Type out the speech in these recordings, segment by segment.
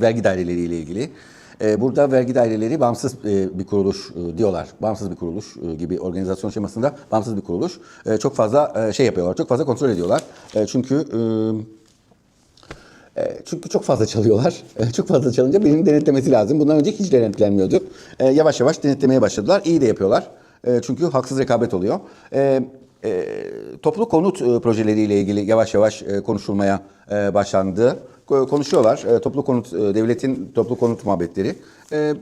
vergi daireleriyle ilgili. E, Burada vergi daireleri bağımsız e, bir kuruluş e, diyorlar. Bağımsız bir kuruluş e, gibi organizasyon şemasında bağımsız bir kuruluş. Çok fazla şey yapıyorlar, çok fazla kontrol ediyorlar. Çünkü Çünkü çok fazla çalıyorlar. Çok fazla çalınca birinin denetlemesi lazım. Bundan önce hiç denetlenmiyordu. Yavaş yavaş denetlemeye başladılar. İyi de yapıyorlar. Çünkü haksız rekabet oluyor. Toplu konut projeleriyle ilgili yavaş yavaş konuşulmaya başlandı. Ko- Konuşuyorlar. E, Toplu konut, e, devletin toplu konut muhabbetleri. E,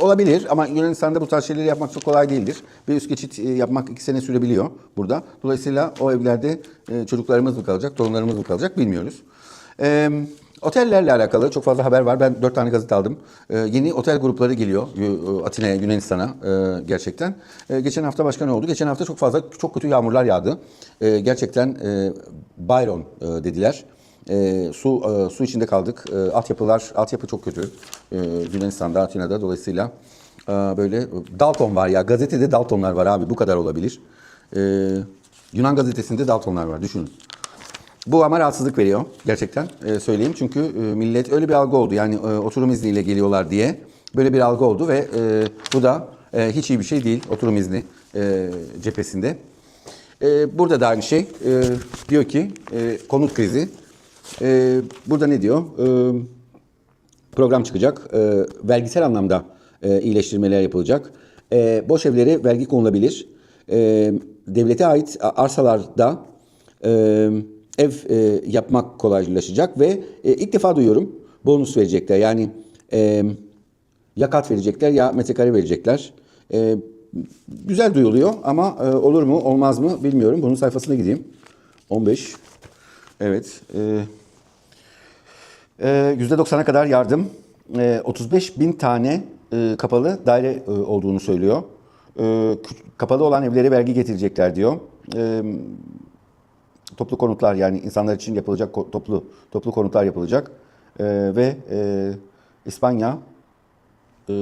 Olabilir ama Yunanistan'da bu tarz şeyleri yapmak çok kolay değildir. Bir üst geçit yapmak iki sene sürebiliyor burada. Dolayısıyla o evlerde çocuklarımız mı kalacak, torunlarımız mı kalacak bilmiyoruz. Otellerle alakalı çok fazla haber var. Ben dört tane gazete aldım. Yeni otel grupları geliyor Atina'ya, Yunanistan'a gerçekten. Geçen hafta başka ne oldu? Geçen hafta çok fazla, çok kötü yağmurlar yağdı. Gerçekten Byron dediler. E, su e, su içinde kaldık. E, altyapılar, altyapı çok kötü. E, Yunanistan'da, Atina'da dolayısıyla e, böyle Dalton var ya. Gazetede Daltonlar var abi. Bu kadar olabilir. E, Yunan gazetesinde Daltonlar var. Düşünün. Bu ama rahatsızlık veriyor gerçekten e, söyleyeyim. Çünkü e, millet öyle bir algı oldu. Yani e, oturum izniyle geliyorlar diye böyle bir algı oldu ve e, bu da e, hiç iyi bir şey değil oturum izni e, cephesinde. E, burada da aynı şey. E, diyor ki e, konut krizi. E, burada ne diyor? E, program çıkacak. E, vergisel anlamda e, iyileştirmeler yapılacak. E, boş evlere vergi konulabilir. E, devlete ait arsalarda e, ev e, yapmak kolaylaşacak ve e, ilk defa duyuyorum bonus verecekler. Yani e, ya kat verecekler ya metrekare verecekler. E, güzel duyuluyor ama e, olur mu olmaz mı bilmiyorum. Bunun sayfasına gideyim. 15. Evet. E, ee, %90'a kadar yardım. Ee, 35 bin tane e, kapalı daire e, olduğunu söylüyor. Kü- kapalı olan evlere vergi getirecekler diyor. Ee, toplu konutlar yani insanlar için yapılacak toplu toplu konutlar yapılacak. Ee, ve e, İspanya e,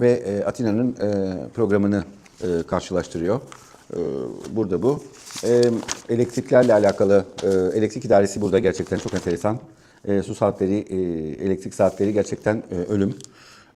ve e, Atina'nın e, programını e, karşılaştırıyor. E, burada bu. E, elektriklerle alakalı, e, elektrik idaresi burada gerçekten çok enteresan. E, su saatleri, e, elektrik saatleri gerçekten e, ölüm.